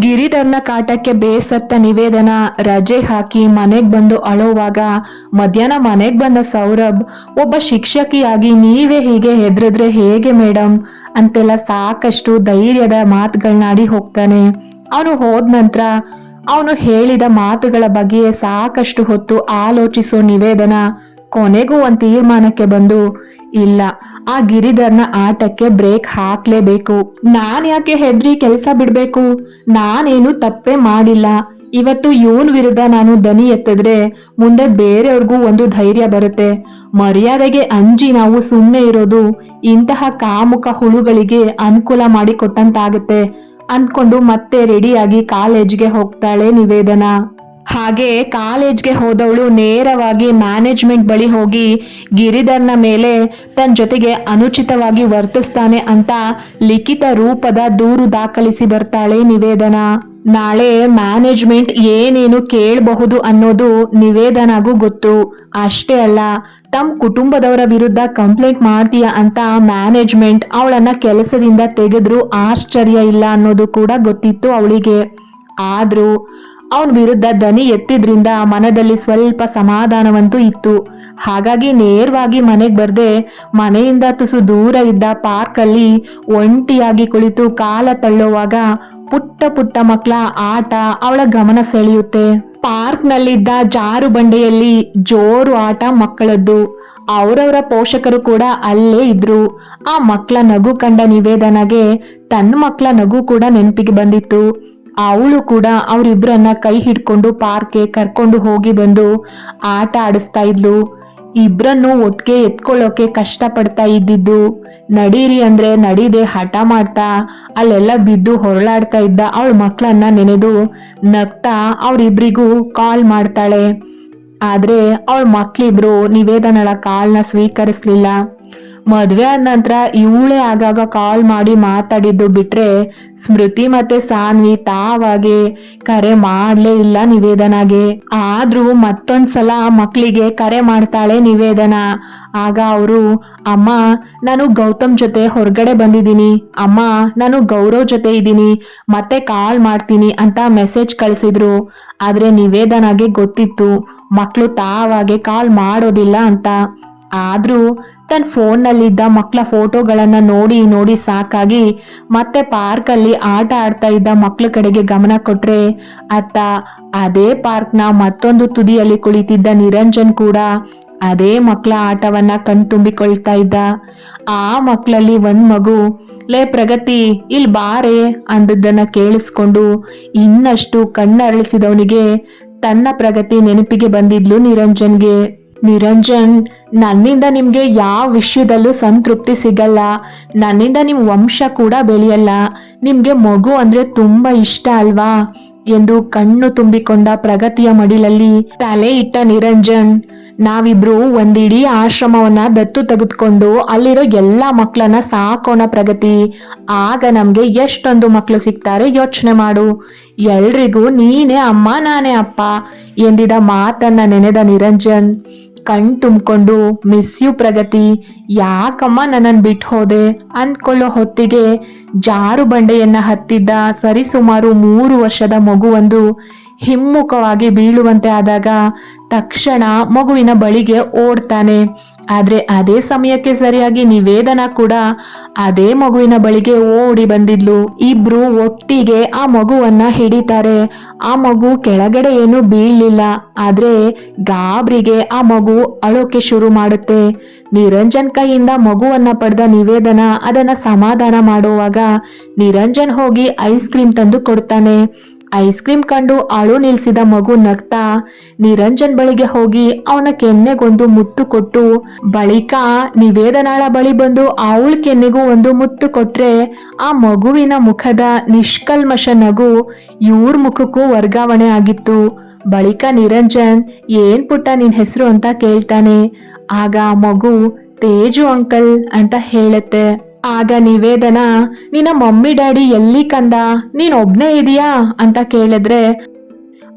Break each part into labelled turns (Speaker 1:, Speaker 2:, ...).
Speaker 1: ಗಿರಿಧರ್ನ ಕಾಟಕ್ಕೆ ಬೇಸತ್ತ ನಿವೇದನ ರಜೆ ಹಾಕಿ ಮನೆಗ್ ಬಂದು ಅಳೋವಾಗ ಮಧ್ಯಾಹ್ನ ಮನೆಗ್ ಬಂದ ಸೌರಭ್, ಒಬ್ಬ ಶಿಕ್ಷಕಿಯಾಗಿ ನೀವೇ ಹೀಗೆ ಹೆದ್ರಿದ್ರೆ ಹೇಗೆ ಮೇಡಮ್ ಅಂತೆಲ್ಲ ಸಾಕಷ್ಟು ಧೈರ್ಯದ ಮಾತುಗಳನ್ನಾಡಿ ಹೋಗ್ತಾನೆ. ಅವನು ಹೋದ ನಂತರ ಅವನು ಹೇಳಿದ ಮಾತುಗಳ ಬಗ್ಗೆ ಸಾಕಷ್ಟು ಹೊತ್ತು ಆಲೋಚಿಸೋ ನಿವೇದನ ಕೊನೆಗೂ ಒಂದು ತೀರ್ಮಾನಕ್ಕೆ ಬಂದು ಇಲ್ಲ. ಆ ಗಿರಿಧರ್ನ ಆಟಕ್ಕೆ ಬ್ರೇಕ್ ಹಾಕ್ಲೇಬೇಕು. ನಾನ್ ಯಾಕೆ ಹೆದ್ರಿ ಕೆಲಸ ಬಿಡ್ಬೇಕು? ನಾನೇನು ತಪ್ಪೇ ಮಾಡಿಲ್ಲ. ಇವತ್ತು ಇವನ್ ವಿರುದ್ಧ ನಾನು ದನಿ ಎತ್ತಿದ್ರೆ ಮುಂದೆ ಬೇರೆಯವ್ರಿಗೂ ಒಂದು ಧೈರ್ಯ ಬರುತ್ತೆ. ಮರ್ಯಾದೆಗೆ ಅಂಜಿ ನಾವು ಸುಮ್ಮನೆ ಇರೋದು ಇಂತಹ ಕಾಮುಕ ಹುಳುಗಳಿಗೆ ಅನುಕೂಲ ಮಾಡಿ ಕೊಟ್ಟಂತಾಗುತ್ತೆ ಅನ್ಕೊಂಡು ಮತ್ತೆ ರೆಡಿಯಾಗಿ ಕಾಲೇಜ್ಗೆ ಹೋಗ್ತಾಳೆ ನಿವೇದನ. ಹಾಗೆ ಕಾಲೇಜ್ಗೆ ಹೋದವಳು ನೇರವಾಗಿ ಮ್ಯಾನೇಜ್ಮೆಂಟ್ ಬಳಿ ಹೋಗಿ ಗಿರಿಧರ್ನ ಮೇಲೆ ತನ್ನ ಜೊತೆಗೆ ಅನುಚಿತವಾಗಿ ವರ್ತಿಸ್ತಾನೆ ಅಂತ ಲಿಖಿತ ರೂಪದ ದೂರು ದಾಖಲಿಸಿ ಬರ್ತಾಳೆ ನಿವೇದನ. ನಾಳೆ ಮ್ಯಾನೇಜ್ಮೆಂಟ್ ಏನೇನು ಕೇಳಬಹುದು ಅನ್ನೋದು ನಿವೇದನಾಗೂ ಗೊತ್ತು. ಅಷ್ಟೇ ಅಲ್ಲ ತಮ್ಮ ಕುಟುಂಬದವರ ವಿರುದ್ಧ ಕಂಪ್ಲೇಂಟ್ ಮಾಡ್ತೀಯ ಅಂತ ಮ್ಯಾನೇಜ್ಮೆಂಟ್ ಅವಳನ್ನ ಕೆಲಸದಿಂದ ತೆಗೆದ್ರು ಆಶ್ಚರ್ಯ ಇಲ್ಲ ಅನ್ನೋದು ಕೂಡ ಗೊತ್ತಿತ್ತು ಅವಳಿಗೆ. ಆದ್ರೂ ಅವನ ವಿರುದ್ಧ ದನಿ ಎತ್ತಿದ್ರಿಂದ ಮನದಲ್ಲಿ ಸ್ವಲ್ಪ ಸಮಾಧಾನವಂತೂ ಇತ್ತು. ಹಾಗಾಗಿ ನೇರವಾಗಿ ಮನೆಗೆ ಬರ್ದೆ ಮನೆಯಿಂದ ತುಸು ದೂರ ಇದ್ದ ಪಾರ್ಕಲ್ಲಿ ಒಂಟಿಯಾಗಿ ಕುಳಿತು ಕಾಲ ತಳ್ಳುವಾಗ ಪುಟ್ಟ ಪುಟ್ಟ ಮಕ್ಕಳ ಆಟ ಅವಳ ಗಮನ ಸೆಳೆಯುತ್ತೆ. ಪಾರ್ಕ್ನಲ್ಲಿದ್ದ ಜಾರು ಬಂಡೆಯಲ್ಲಿ ಜೋರು ಆಟ ಮಕ್ಕಳದ್ದು. ಅವರವರ ಪೋಷಕರು ಕೂಡ ಅಲ್ಲೇ ಇದ್ರು. ಆ ಮಕ್ಕಳ ನಗು ಕಂಡ ನಿವೇದನಗೆ ತನ್ನ ಮಕ್ಕಳ ನಗು ಕೂಡ ನೆನಪಿಗೆ ಬಂದಿತ್ತು. ಅವಳು ಕೂಡ ಅವರಿಬ್ಬರನ್ನ ಕೈ ಹಿಡ್ಕೊಂಡು ಪಾರ್ಕ್ಗೆ ಕರ್ಕೊಂಡು ಹೋಗಿ ಬಂದು ಆಟ ಆಡಿಸ್ತಾ ಇದ್ಲು. ಇಬ್ರನ್ನು ಒಟ್ಟಿಗೆ ಎತ್ಕೊಳ್ಳೋಕೆ ಕಷ್ಟ ಪಡ್ತಾ ಇದ್ದಿದ್ದು, ನಡೀರಿ ಅಂದ್ರೆ ನಡೀದೆ ಹಠ ಮಾಡ್ತಾ, ಅಲ್ಲೆಲ್ಲ ಬಿದ್ದು ಹೊರಳಾಡ್ತಾ ಇದ್ದ ಅವಳ ಮಕ್ಕಳನ್ನ ನೆನೆದು ನಗ್ತಾ ಅವ್ರಿಬ್ರಿಗೂ ಕಾಲ್ ಮಾಡ್ತಾಳೆ. ಆದ್ರೆ ಅವಳ ಮಕ್ಕಳಿಬ್ರು ನಿವೇದನಳ ಕಾಲ್ನ ಸ್ವೀಕರಿಸ್ಲಿಲ್ಲ. ಮದ್ವೆ ಆದ ನಂತರ ಇವಳೇ ಆಗಾಗ ಕಾಲ್ ಮಾಡಿ ಮಾತಾಡಿದ್ದು ಬಿಟ್ರೆ ಸ್ಮೃತಿ ಮತ್ತೆ ಸಾನ್ವಿ ತಾವಾಗೆ ಕರೆ ಮಾಡ್ಲೇ ಇಲ್ಲ ನಿವೇದನಾಗೆ. ಆದ್ರೂ ಮತ್ತೊಂದ್ಸಲ ಮಕ್ಕಳಿಗೆ ಕರೆ ಮಾಡ್ತಾಳೆ ನಿವೇದನ. ಆಗ ಅವರು, ಅಮ್ಮ, ನಾನು ಗೌತಮ್ ಜೊತೆ ಹೊರಗಡೆ ಬಂದಿದ್ದೀನಿ. ಅಮ್ಮ, ನಾನು ಗೌರವ್ ಜೊತೆ ಇದ್ದೀನಿ. ಮತ್ತೆ ಕಾಲ್ ಮಾಡ್ತೀನಿ ಅಂತ ಮೆಸೇಜ್ ಕಳಿಸಿದ್ರು. ಆದ್ರೆ ನಿವೇದನಾಗೆ ಗೊತ್ತಿತ್ತು ಮಕ್ಕಳು ತಾವಾಗೆ ಕಾಲ್ ಮಾಡೋದಿಲ್ಲ ಅಂತ. ಆದ್ರೂ ತನ್ನ ಫೋನ್ನಲ್ಲಿದ್ದ ಮಕ್ಕಳ ಫೋಟೋಗಳನ್ನು ನೋಡಿ ನೋಡಿ ಸಾಕಾಗಿ ಮತ್ತೆ ಪಾರ್ಕಲ್ಲಿ ಆಟ ಆಡ್ತಾ ಇದ್ದ ಮಕ್ಕಳ ಕಡೆಗೆ ಗಮನ ಕೊಟ್ರೆ ಅತ್ತ ಅದೇ ಪಾರ್ಕ್ನ ಮತ್ತೊಂದು ತುದಿಯಲ್ಲಿ ಕುಳಿತಿದ್ದ ನಿರಂಜನ್ ಕೂಡ ಅದೇ ಮಕ್ಕಳ ಆಟವನ್ನ ಕಣ್ತುಂಬಿಕೊಳ್ತಾ ಇದ್ದ. ಆ ಮಕ್ಕಳಲ್ಲಿ ಒಂದ್ ಮಗು, ಲೇ ಪ್ರಗತಿ, ಇಲ್ ಬಾರೆ ಅಂದದ್ದನ್ನ ಕೇಳಿಸ್ಕೊಂಡು ಇನ್ನಷ್ಟು ಕಣ್ಣರಳಿಸಿದವನಿಗೆ ತನ್ನ ಪ್ರಗತಿ ನೆನಪಿಗೆ ಬಂದಿದ್ಲು ನಿರಂಜನ್ಗೆ. ನಿರಂಜನ್, ನನ್ನಿಂದ ನಿಮ್ಗೆ ಯಾವ ವಿಷಯದಲ್ಲೂ ಸಂತೃಪ್ತಿ ಸಿಗಲ್ಲ. ನನ್ನಿಂದ ನಿಮ್ ವಂಶ ಕೂಡ ಬೆಳೆಯಲ್ಲ. ನಿಮ್ಗೆ ಮಗು ಅಂದ್ರೆ ತುಂಬಾ ಇಷ್ಟ ಅಲ್ವಾ? ಎಂದು ಕಣ್ಣು ತುಂಬಿಕೊಂಡ ಪ್ರಗತಿಯ ಮಡಿಲಲ್ಲಿ ತಲೆ ಇಟ್ಟ ನಿರಂಜನ್. ನಾವಿಬ್ರು ಒಂದಿಡೀ ಆಶ್ರಮವನ್ನ ದತ್ತು ತೆಗೆದುಕೊಂಡು ಅಲ್ಲಿರೋ ಎಲ್ಲಾ ಮಕ್ಕಳನ್ನ ಸಾಕೋಣ ಪ್ರಗತಿ. ಆಗ ನಮ್ಗೆ ಎಷ್ಟೊಂದು ಮಕ್ಕಳು ಸಿಗ್ತಾರೆ ಯೋಚನೆ ಮಾಡು. ಎಲ್ರಿಗೂ ನೀನೇ ಅಮ್ಮ, ನಾನೇ ಅಪ್ಪ ಎಂದಿದ ಮಾತನ್ನ ನೆನೆದ ನಿರಂಜನ್. ಕಣ್ ತುಂಬಿಕೊಂಡು ಮಿಸ್ ಯು ಪ್ರಗತಿ. ಯಾಕಮ್ಮ ನನ್ನನ್ನು ಬಿಟ್ಟು ಹೋದೆ? ಅಂದ್ಕೊಳ್ಳೋ ಹೊತ್ತಿಗೆ ಜಾರು ಬಂಡೆಯನ್ನ ಹತ್ತಿದ್ದ ಸರಿಸುಮಾರು ಮೂರು ವರ್ಷದ ಮಗುವೊಂದು ಹಿಮ್ಮುಖವಾಗಿ ಬೀಳುವಂತೆ ಆದಾಗ ತಕ್ಷಣ ಮಗುವಿನ ಬಳಿಗೆ ಓಡ್ತಾನೆ. ಆದ್ರೆ ಅದೇ ಸಮಯಕ್ಕೆ ಸರಿಯಾಗಿ ನಿವೇದನ ಕೂಡ ಅದೇ ಮಗುವಿನ ಬಳಿಗೆ ಓಡಿ ಬಂದಿದ್ಲು. ಇಬ್ರು ಒಟ್ಟಿಗೆ ಆ ಮಗುವನ್ನ ಹಿಡಿತಾರೆ. ಆ ಮಗು ಕೆಳಗಡೆ ಏನು ಬೀಳಲಿಲ್ಲ. ಆದ್ರೆ ಗಾಬ್ರಿಗೆ ಆ ಮಗು ಅಳೋಕೆ ಶುರು ಮಾಡುತ್ತೆ. ನಿರಂಜನ್ ಕೈಯಿಂದ ಮಗುವನ್ನ ಪಡೆದ ನಿವೇದನ ಅದನ್ನ ಸಮಾಧಾನ ಮಾಡುವಾಗ ನಿರಂಜನ್ ಹೋಗಿ ಐಸ್ ಕ್ರೀಮ್ ತಂದು ಕೊಡ್ತಾನೆ. ಐಸ್ ಕ್ರೀಮ್ ಕಂಡು ಅಳು ನಿಲ್ಸಿದ ಮಗು ನಗ್ತಾ ನಿರಂಜನ್ ಬಳಿಗೆ ಹೋಗಿ ಅವನ ಕೆನ್ನೆಗೊಂದು ಮುತ್ತು ಕೊಟ್ಟು, ಬಳಿಕ ನಿವೇದನಾಳ ಬಳಿ ಬಂದು ಅವಳ ಕೆನ್ನೆಗೂ ಒಂದು ಮುತ್ತು ಕೊಟ್ರೆ ಆ ಮಗುವಿನ ಮುಖದ ನಿಷ್ಕಲ್ಮಶ ನಗು ಇವ್ರ ಮುಖಕ್ಕೂ ವರ್ಗಾವಣೆ ಆಗಿತ್ತು. ಬಳಿಕ ನಿರಂಜನ್, ಏನ್ ಪುಟ್ಟ ನಿನ್ ಹೆಸರು ಅಂತ ಕೇಳ್ತಾನೆ. ಆಗ ಮಗು, ತೇಜು ಅಂಕಲ್ ಅಂತ ಹೇಳುತ್ತೆ. ಆಗ ನಿವೇದನ, ನಿನ್ನ ಮಮ್ಮಿ ಡ್ಯಾಡಿ ಎಲ್ಲಿ ಕಂದ? ನೀನ್ ಒಬ್ನೇ ಇದೀಯಾ? ಅಂತ ಕೇಳಿದ್ರೆ,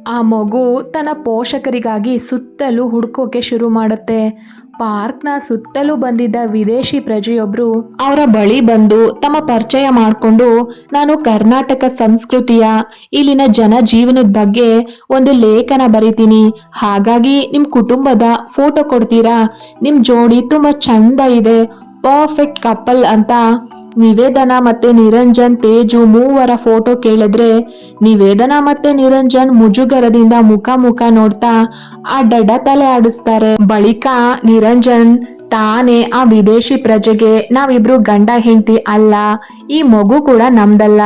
Speaker 1: ಆ ಮಗು ತನ್ನ ಪೋಷಕರಿಗಾಗಿ ಸುತ್ತಲೂ ಹುಡುಕೋಕೆ ಶುರು ಮಾಡುತ್ತೆ. ಪಾರ್ಕ್ನ ಸುತ್ತಲೂ ಬಂದಿದ್ದ ವಿದೇಶಿ ಪ್ರಜೆಯೊಬ್ರು ಅವರ ಬಳಿ ಬಂದು ತಮ್ಮ ಪರಿಚಯ ಮಾಡಿಕೊಂಡು, ನಾನು ಕರ್ನಾಟಕ ಸಂಸ್ಕೃತಿಯ, ಇಲ್ಲಿನ ಜನ ಜೀವನದ ಬಗ್ಗೆ ಒಂದು ಲೇಖನ ಬರಿತೀನಿ. ಹಾಗಾಗಿ ನಿಮ್ಮ ಕುಟುಂಬದ ಫೋಟೋ ಕೊಡ್ತೀರಾ? ನಿಮ್ಮ ಜೋಡಿ ತುಂಬಾ ಚಂದ ಇದೆ. ಪರ್ಫೆಕ್ಟ್ ಕಪಲ್ ಅಂತ ನಿವೇದನ ಮತ್ತೆ ನಿರಂಜನ್ ತೇಜು ಮೂವರ ಫೋಟೋ ಕೇಳಿದ್ರೆ ನಿವೇದನ ಮತ್ತೆ ನಿರಂಜನ್ ಮುಜುಗರದಿಂದ ಮುಖ ಮುಖ ನೋಡ್ತಾ ಆ ಡಡ್ಡ ತಲೆ ಆಡಿಸ್ತಾರೆ. ಬಳಿಕ ನಿರಂಜನ್ ತಾನೇ ಆ ವಿದೇಶಿ ಪ್ರಜೆಗೆ ನಾವಿಬ್ರು ಗಂಡ ಹೆಂಡತಿ ಅಲ್ಲ. ಈ ಮಗು ಕೂಡ ನಮ್ದಲ್ಲ.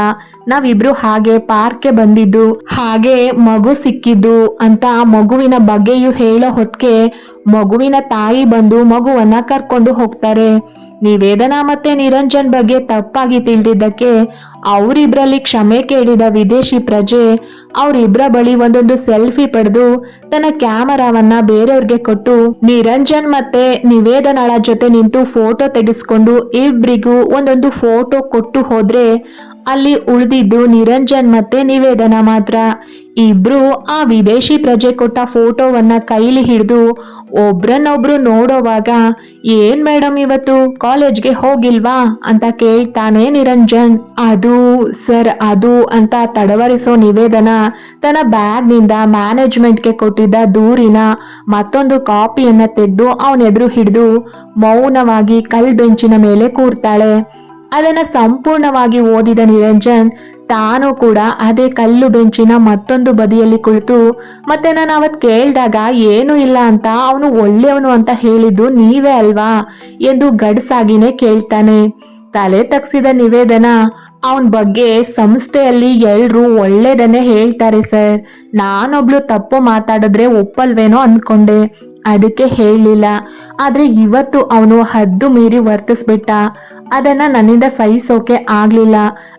Speaker 1: ನಾವಿಬ್ರು ಹಾಗೆ ಪಾರ್ಕ್ಗೆ ಬಂದಿದ್ದು, ಹಾಗೆ ಮಗು ಸಿಕ್ಕಿದ್ದು ಅಂತ ಮಗುವಿನ ಬಗ್ಗೆಯೂ ಹೇಳೋ ಹೊತ್ತಿಗೆ ಮಗುವಿನ ತಾಯಿ ಬಂದು ಮಗುವನ್ನ ಕರ್ಕೊಂಡು ಹೋಗ್ತಾರೆ. ನಿವೇದನ ಮತ್ತೆ ನಿರಂಜನ್ ಬಗ್ಗೆ ತಪ್ಪಾಗಿ ತಿಳಿದಿದ್ದಕ್ಕೆ ಅವರಿಬ್ರಲ್ಲಿ ಕ್ಷಮೆ ಕೇಳಿದ ವಿದೇಶಿ ಪ್ರಜೆ ಅವರಿಬ್ರ ಬಳಿ ಒಂದೊಂದು ಸೆಲ್ಫಿ ಪಡೆದು ತನ್ನ ಕ್ಯಾಮರಾವನ್ನ ಬೇರೆಯವ್ರಿಗೆ ಕೊಟ್ಟು ನಿರಂಜನ್ ಮತ್ತೆ ನಿವೇದನಾಳ ಜೊತೆ ನಿಂತು ಫೋಟೋ ತೆಗೆಸ್ಕೊಂಡು ಇಬ್ಬರಿಗೂ ಒಂದೊಂದು ಫೋಟೋ ಕೊಟ್ಟು ಹೋದ್ರೆ ಅಲ್ಲಿ ಉಳಿದಿದ್ದು ನಿರಂಜನ್ ಮತ್ತೆ ನಿವೇದನ ಮಾತ್ರ. ಇಬ್ರು ಆ ವಿದೇಶಿ ಪ್ರಜೆ ಕೊಟ್ಟ ಫೋಟೋವನ್ನ ಕೈಲಿ ಹಿಡಿದು ಒಬ್ರನ್ನೊಬ್ರು ನೋಡೋವಾಗ, ಏನ್ ಮೇಡಮ್ ಇವತ್ತು? ಕಾಲೇಜ್ಗೆ ಹೋಗಿಲ್ವಾ? ಅಂತ ಕೇಳ್ತಾನೆ ನಿರಂಜನ್. ಅದು ಸರ್, ಅದು ಅಂತ ತಡವರಿಸೋ ನಿವೇದನ ತನ್ನ ಬ್ಯಾಗ್ನಿಂದ ಮ್ಯಾನೇಜ್ಮೆಂಟ್ಗೆ ಕೊಟ್ಟಿದ್ದ ದೂರಿನ ಮತ್ತೊಂದು ಕಾಪಿಯನ್ನ ತೆಗೆದು ಅವನೆದುರು ಹಿಡಿದು ಮೌನವಾಗಿ ಕಲ್ ಬೆಂಚಿನ ಮೇಲೆ ಕೂರ್ತಾಳೆ. ಅದನ್ನ ಸಂಪೂರ್ಣವಾಗಿ ಓದಿದ ನಿರಂಜನ್ ತಾನು ಕೂಡ ಅದೇ ಕಲ್ಲು ಬೆಂಚಿನ ಮತ್ತೊಂದು ಬದಿಯಲ್ಲಿ ಕುಳಿತು, ಮತ್ತೆ ನಾನು ಅವತ್ ಕೇಳಿದಾಗ ಏನು ಇಲ್ಲ ಅಂತ ಅವನು ಒಳ್ಳೆಯವನು ಅಂತ ಹೇಳಿದ್ದು ನೀವೇ ಅಲ್ವಾ? ಎಂದು ಗಡ್ಸಾಗಿನೇ ಕೇಳ್ತಾನೆ. ತಲೆ ತಗ್ಸಿದ ನಿವೇದನ ಅವನ ಬಗ್ಗೆ ಸಂಸ್ಥೆಯಲ್ಲಿ ಎಲ್ರು ಒಳ್ಳೇದನ್ನೇ ಹೇಳ್ತಾರೆ ಸರ್. ನಾನೊಬ್ಳು ತಪ್ಪು ಮಾತಾಡಿದ್ರೆ ಒಪ್ಪಲ್ವೇನೋ ಅಂದ್ಕೊಂಡೆ ಅದಕ್ಕೆ ಹೇಳಲಿಲ್ಲ ಆದ್ರೆ ಇವತ್ತು ಅವನು ಹದ್ದು ಮೀರಿ ವರ್ತಿಸ್ಬಿಟ್ಟ. ಅದನ್ನ ನನ್ನಿಂದ ಸಹಿಸೋಕೆ ಆಗ್ಲಿಲ್ಲ.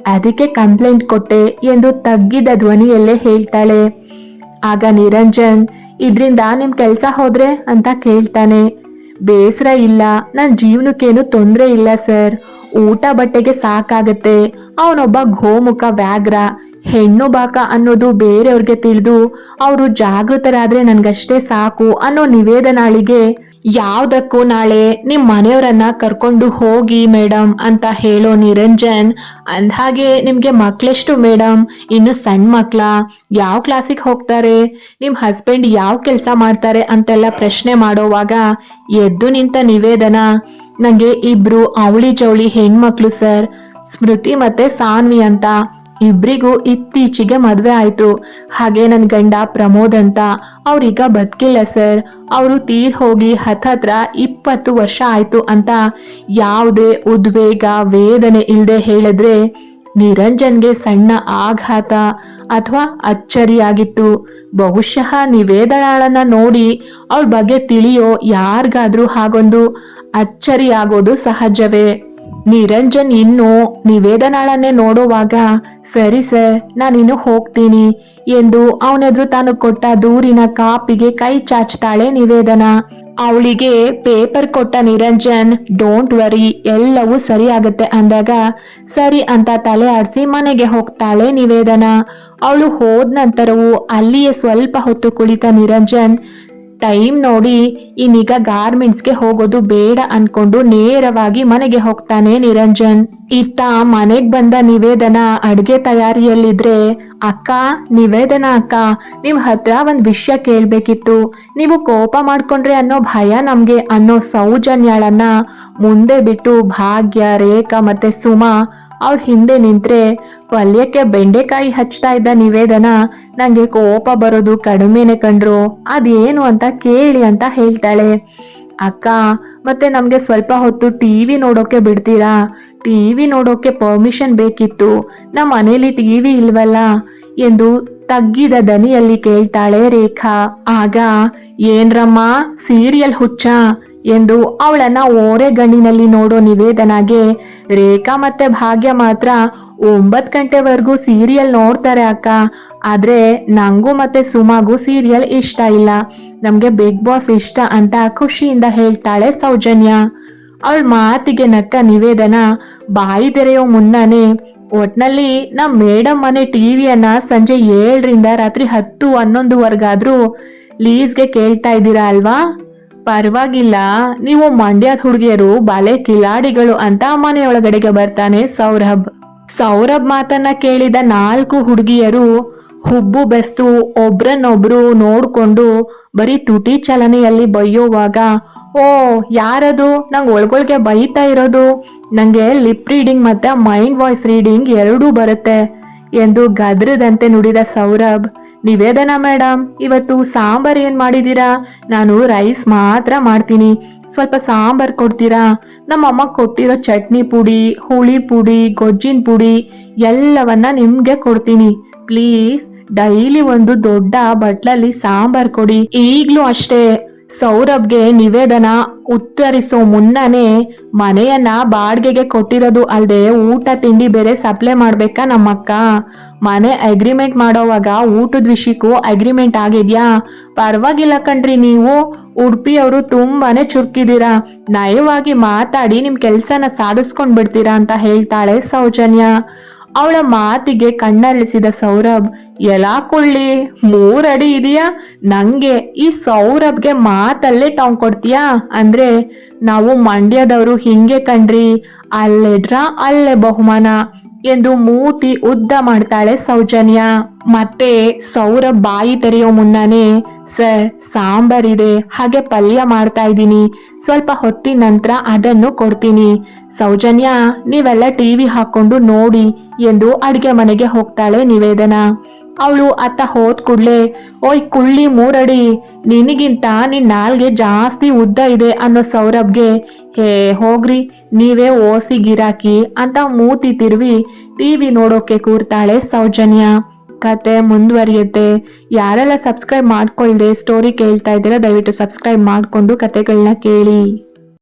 Speaker 1: ಅದಕ್ಕೆ ಕಂಪ್ಲೇಂಟ್ ಕೊಟ್ಟೆ ಎಂದು ತಗ್ಗಿದ ಧ್ವನಿಯಲ್ಲೇ ಹೇಳ್ತಾಳೆ. ಆಗ ನಿರಂಜನ್, ಇದ್ರಿಂದ ನಿಮ್ ಕೆಲ್ಸ ಹೋದ್ರೆ? ಅಂತ ಕೇಳ್ತಾನೆ. ಬೇಸರ ಇಲ್ಲ. ನನ್ನ ಜೀವನಕ್ಕೇನು ತೊಂದ್ರೆ ಇಲ್ಲ ಸರ್. ಊಟ ಬಟ್ಟೆಗೆ ಸಾಕಾಗತ್ತೆ. ಅವನೊಬ್ಬ ಗೋಮುಖ ವ್ಯಾಘ್ರ, ಹೆಣ್ಣು ಬಾಕ ಅನ್ನೋದು ಬೇರೆಯವ್ರಿಗೆ ತಿಳಿದು ಅವರು ಜಾಗೃತರಾದ್ರೆ ನನ್ಗಷ್ಟೇ ಸಾಕು ಅನ್ನೋ ನಿವೇದನಾಳಿಗೆ ಯಾವ್ದಕ್ಕೂ ನಾಳೆ ನಿಮ್ ಮನೆಯವರನ್ನ ಕರ್ಕೊಂಡು ಹೋಗಿ ಮೇಡಮ್ ಅಂತ ಹೇಳೋ ನಿರಂಜನ್, ಅಂದ್ಹಾಗೆ ನಿಮ್ಗೆ ಮಕ್ಳೆಷ್ಟು ಮೇಡಮ್ ಇನ್ನು ಸಣ್ಣ ಮಕ್ಳ, ಯಾವ ಕ್ಲಾಸಿಗೆ ಹೋಗ್ತಾರೆ? ನಿಮ್ ಹಸ್ಬೆಂಡ್ ಯಾವ ಕೆಲಸ ಮಾಡ್ತಾರೆ ಅಂತೆಲ್ಲ ಪ್ರಶ್ನೆ ಮಾಡೋವಾಗ ಎದ್ದು ನಿಂತ ನಿವೇದನ ನಂಗೆ ಇಬ್ರು ಅವಳಿ ಜವಳಿ ಹೆಣ್ಮಕ್ಳು ಸರ್, ಸ್ಮೃತಿ ಮತ್ತೆ ಸಾನ್ವಿ ಅಂತ. ಇಬ್ರಿಗೂ ಇತ್ತೀಚೆಗೆ ಮದುವೆ ಆಯ್ತು. ಹಾಗೆ ನನ್ನ ಗಂಡ ಪ್ರಮೋದ್ ಅಂತ. ಅವ್ರೀಗ ಬದುಕಿಲ್ಲ ಸರ್. ಅವರು ತೀರ್ ಹೋಗಿ ಹತ್ತತ್ರ ಇಪ್ಪತ್ತು ವರ್ಷ ಆಯ್ತು ಅಂತ. ಯಾವುದೇ ಉದ್ವೇಗ, ವೇದನೆ ಇಲ್ಲದೆ ಹೇಳಿದ್ರೆ ನಿರಂಜನ್ಗೆ ಸಣ್ಣ ಆಘಾತ ಅಥವಾ ಅಚ್ಚರಿಯಾಗಿತ್ತು. ಬಹುಶಃ ನಿವೇದನಾಳನ್ನ ನೋಡಿ ಅವಳ ಬಗ್ಗೆ ತಿಳಿಯೋ ಯಾರಿಗಾದ್ರೂ ಹಾಗೊಂದು ಅಚ್ಚರಿಯಾಗೋದು ಸಹಜವೇ. ನಿರಂಜನ್ ಇನ್ನು ನಿವೇದನಾಳನ್ನೇ ನೋಡುವಾಗ, ಸರಿ ಸರ್ ನಾನಿನ್ನು ಹೋಗ್ತೀನಿ ಎಂದು ಅವನೆದುರು ತಾನು ಕೊಟ್ಟ ದೂರಿನ ಕಾಪಿಗೆ ಕೈ ಚಾಚ್ತಾಳೆ ನಿವೇದನ. ಅವಳಿಗೆ ಪೇಪರ್ ಕೊಟ್ಟ ನಿರಂಜನ್, ಡೋಂಟ್ ವರಿ, ಎಲ್ಲವೂ ಸರಿ ಆಗತ್ತೆ ಅಂದಾಗ, ಸರಿ ಅಂತ ತಲೆ ಆಡಿಸಿ ಮನೆಗೆ ಹೋಗ್ತಾಳೆ ನಿವೇದನ. ಅವಳು ಹೋದ ನಂತರವೂ ಅಲ್ಲಿಯೇ ಸ್ವಲ್ಪ ಹೊತ್ತು ಕುಳಿತ ನಿರಂಜನ್ ಟೈಮ್ ನೋಡಿ, ಇನ್ನೀಗ ಗಾರ್ಮೆಂಟ್ಸ್ಗೆ ಹೋಗೋದು ಬೇಡ ಅನ್ಕೊಂಡು ನೇರವಾಗಿ ಮನೆಗೆ ಹೋಗ್ತಾನೆ ನಿರಂಜನ್. ಇತ್ತ ಮನೆಗ್ ಬಂದ ನಿವೇದನ ಅಡ್ಗೆ ತಯಾರಿಯಲ್ಲಿದ್ರೆ, ಅಕ್ಕ, ನಿವೇದನ ಅಕ್ಕ, ನಿಮ್ ಹತ್ರ ಒಂದ್ ವಿಷಯ ಕೇಳ್ಬೇಕಿತ್ತು. ನೀವು ಕೋಪ ಮಾಡ್ಕೊಂಡ್ರೆ ಅನ್ನೋ ಭಯ ನಮ್ಗೆ ಅನ್ನೋ ಸೌಜನ್ಯಳನ್ನ ಮುಂದೆ ಬಿಟ್ಟು ಭಾಗ್ಯ, ರೇಖಾ ಮತ್ತೆ ಸುಮಾ ಅವಳ ಹಿಂದೆ ನಿಂತ್ರೆ, ಪಲ್ಯಕ್ಕೆ ಬೆಂಡೆಕಾಯಿ ಹಚ್ತಾ ಇದ್ದ ನಿವೇದನ? ನಂಗೆ ಕೋಪ ಬರೋದು ಕಡಿಮೆನೆ ಕಂಡ್ರು. ಅದೇನು ಅಂತ ಕೇಳಿ ಅಂತ ಹೇಳ್ತಾಳೆ. ಅಕ್ಕ, ಮತ್ತೆ ನಮಗೆ ಸ್ವಲ್ಪ ಹೊತ್ತು ಟಿವಿ ನೋಡೋಕೆ ಬಿಡ್ತೀರಾ? ಟಿವಿ ನೋಡೋಕೆ ಪರ್ಮಿಷನ್ ಬೇಕಿತ್ತು. ನಮ್ಮ ಮನೇಲಿ ಟಿವಿ ಇಲ್ವಲ್ಲ? ಎಂದು ತಗ್ಗಿದ ದನಿಯಲ್ಲಿ ಕೇಳ್ತಾಳೆ ರೇಖಾ. ಆಗ, ಏನ್ರಮ್ಮ, ಸೀರಿಯಲ್ ಹುಚ್ಚ? ಎಂದು ಅವಳನ್ನ ಓರೆಗಣ್ಣಿನಲ್ಲಿ ನೋಡೋ ನಿವೇದನಾಗೆ ರೇಖಾ ಮತ್ತೆ ಭಾಗ್ಯ ಮಾತ್ರ ಒಂಬತ್ ಗಂಟೆವರೆಗೂ ಸೀರಿಯಲ್ ನೋಡ್ತಾರೆ ಅಕ್ಕ. ಆದ್ರೆ ನಂಗೂ ಮತ್ತೆ ಸುಮಾಗೂ ಸೀರಿಯಲ್ ಇಷ್ಟ ಇಲ್ಲ. ನಮ್ಗೆ ಬಿಗ್ ಬಾಸ್ ಇಷ್ಟ ಅಂತ ಖುಷಿಯಿಂದ ಹೇಳ್ತಾಳೆ ಸೌಜನ್ಯ. ಅವಳ ಮಾತಿಗೆ ನಕ್ಕ ನಿವೇದನ ಬಾಯಿ ತೆರೆಯೋ ಮುನ್ನನೇ ಒಟ್ನಲ್ಲಿ ನಮ್ ಮೇಡಮ್ ಮನೆ ಟಿವಿಯನ್ನ ಸಂಜೆ ಏಳರಿಂದ ರಾತ್ರಿ ಹತ್ತು ಹನ್ನೊಂದುವರೆಗಾದ್ರೂ ಲೀಸ್ಗೆ ಕೇಳ್ತಾ ಇದ್ದೀರಾ ಅಲ್ವಾ? ಪರವಾಗಿಲ್ಲ, ನೀವು ಮಂಡ್ಯದ ಹುಡುಗಿಯರು ಬಾಲೆ ಕಿಲಾಡಿಗಳು ಅಂತ ಮನೆಯೊಳಗಡೆಗೆ ಬರ್ತಾನೆ ಸೌರಭ್. ಸೌರಭ್ ಮಾತನ್ನ ಕೇಳಿದ ನಾಲ್ಕು ಹುಡುಗಿಯರು ಹುಬ್ಬು ಬೆಸ್ತು ಒಬ್ರನ್ನೊಬ್ರು ನೋಡ್ಕೊಂಡು ಬರೀ ತುಟಿ ಚಲನೆಯಲ್ಲಿ ಬೈಯೋವಾಗ, ಓ, ಯಾರದು? ನಂಗೆ ಒಳ್ಗೊಳ್ಗೆ ಬೈತಾ ಇರೋದು? ನಂಗೆ ಲಿಪ್ ರೀಡಿಂಗ್ ಮತ್ತೆ ಮೈಂಡ್ ವಾಯ್ಸ್ ರೀಡಿಂಗ್ ಎರಡೂ ಬರುತ್ತೆ ಎಂದು ಗದ್ರದಂತೆ ನುಡಿದ ಸೌರಭ್, ನಿವೇದನ ಮೇಡಮ್ ಇವತ್ತು ಸಾಂಬಾರ್ ಏನು ಮಾಡಿದೀರಾ? ನಾನು ರೈಸ್ ಮಾತ್ರ ಮಾಡ್ತೀನಿ. ಸ್ವಲ್ಪ ಸಾಂಬಾರ್ ಕೊಡ್ತೀರಾ? ನಮ್ಮಮ್ಮ ಕೊಟ್ಟಿರೋ ಚಟ್ನಿ ಪುಡಿ, ಹುಳಿ ಪುಡಿ, ಗೊಜ್ಜಿನ ಪುಡಿ ಎಲ್ಲವನ್ನ ನಿಮಗೆ ಕೊಡ್ತೀನಿ. ಪ್ಲೀಸ್ ಡೈಲಿ ಒಂದು ದೊಡ್ಡ ಬಟ್ಲಲ್ಲಿ ಸಾಂಬಾರ್ ಕೊಡಿ. ಈಗ್ಲೂ ಅಷ್ಟೇ ಸೌರಭ್ಗೆ ನಿವೇದನ ಉತ್ತರಿಸೋ ಮುನ್ನನೇ ಮನೆಯನ್ನ ಬಾಡ್ಗೆಗೆ ಕೊಟ್ಟಿರೋದು ಅಲ್ಲದೆ ಊಟ, ತಿಂಡಿ ಬೇರೆ ಸಪ್ಲೈ ಮಾಡ್ಬೇಕಾ ನಮ್ಮಕ್ಕ? ಮನೆ ಅಗ್ರಿಮೆಂಟ್ ಮಾಡೋವಾಗ ಊಟದ ವಿಷಯಕ್ಕೂ ಅಗ್ರಿಮೆಂಟ್ ಆಗಿದ್ಯಾ? ಪರವಾಗಿಲ್ಲ ಕಣ್ರಿ ನೀವು. ಉಡುಪಿಯವರು ತುಂಬಾನೇ ಚುರುಕಿದ್ದೀರಾ. ನಯವಾಗಿ ಮಾತಾಡಿ ನಿಮ್ ಕೆಲಸನ ಸಾಧಿಸ್ಕೊಂಡ್ ಬಿಡ್ತೀರಾ ಅಂತ ಹೇಳ್ತಾಳೆ ಸೌಜನ್ಯ. ಅವಳ ಮಾತಿಗೆ ಕಣ್ಣಲ್ಲಿಸಿದ ಸೌರಭ್, ಎಲ್ಲಾ ಕೊಳ್ಳಿ, ಮೂರಡಿ ಇದೆಯಾ? ನಂಗೆ ಈ ಸೌರಭ್ಗೆ ಮಾತಲ್ಲೇ ಟಾಂಗ್ ಕೊಡ್ತೀಯಾ? ಅಂದ್ರೆ ನಾವು ಮಂಡ್ಯದವರು ಹಿಂಗೆ ಕಣ್ರಿ ಅಲ್ಲೆಡ್ರ ಅಲ್ಲೇ ಬಹುಮಾನ. ಎಂದು ಮೂತಿ ಉದ್ದ ಮಾಡ್ತಾಳೆ ಸೌಜನ್ಯ. ಮತ್ತೆ ಸೌರ ಬಾಯಿ ತೆರೆಯೋ ಮುನ್ನನೇ, ಸರ್, ಸಾಂಬಾರ್ ಇದೆ, ಹಾಗೆ ಪಲ್ಯ ಮಾಡ್ತಾ ಇದ್ದೀನಿ. ಸ್ವಲ್ಪ ಹೊತ್ತಿನ ನಂತರ ಅದನ್ನು ಕೊಡ್ತೀನಿ. ಸೌಜನ್ಯ, ನೀವೆಲ್ಲ ಟಿವಿ ಹಾಕೊಂಡು ನೋಡಿ ಎಂದು ಅಡಿಗೆ ಮನೆಗೆ ಹೋಗ್ತಾಳೆ ನಿವೇದನ. ಅವಳು ಅತ್ತ ಹೋದ್ ಕೂಡ್ಲೆ, ಓಯ್ ಕುಳ್ಳಿ ಮೂರಡಿ, ನಿನಗಿಂತ ನಿನ್ ನಾಲ್ಗೆ ಜಾಸ್ತಿ ಉದ್ದ ಇದೆ ಅನ್ನೋ ಸೌರಭ್ಗೆ, ಹೇ, ಹೋಗ್ರಿ, ನೀವೇ ಓಸಿ ಗಿರಾಕಿ ಅಂತ ಮೂತಿ ತಿರುವಿ ಟಿವಿ ನೋಡೋಕೆ ಕೂರ್ತಾಳೆ ಸೌಜನ್ಯ. ಕತೆ ಮುಂದುವರಿಯುತ್ತೆ. ಯಾರೆಲ್ಲ ಸಬ್ಸ್ಕ್ರೈಬ್ ಮಾಡ್ಕೊಳ್ದೆ ಸ್ಟೋರಿ ಕೇಳ್ತಾ ಇದ್ದೀರಾ, ದಯವಿಟ್ಟು ಸಬ್ಸ್ಕ್ರೈಬ್ ಮಾಡಿಕೊಂಡು ಕತೆಗಳನ್ನ ಕೇಳಿ.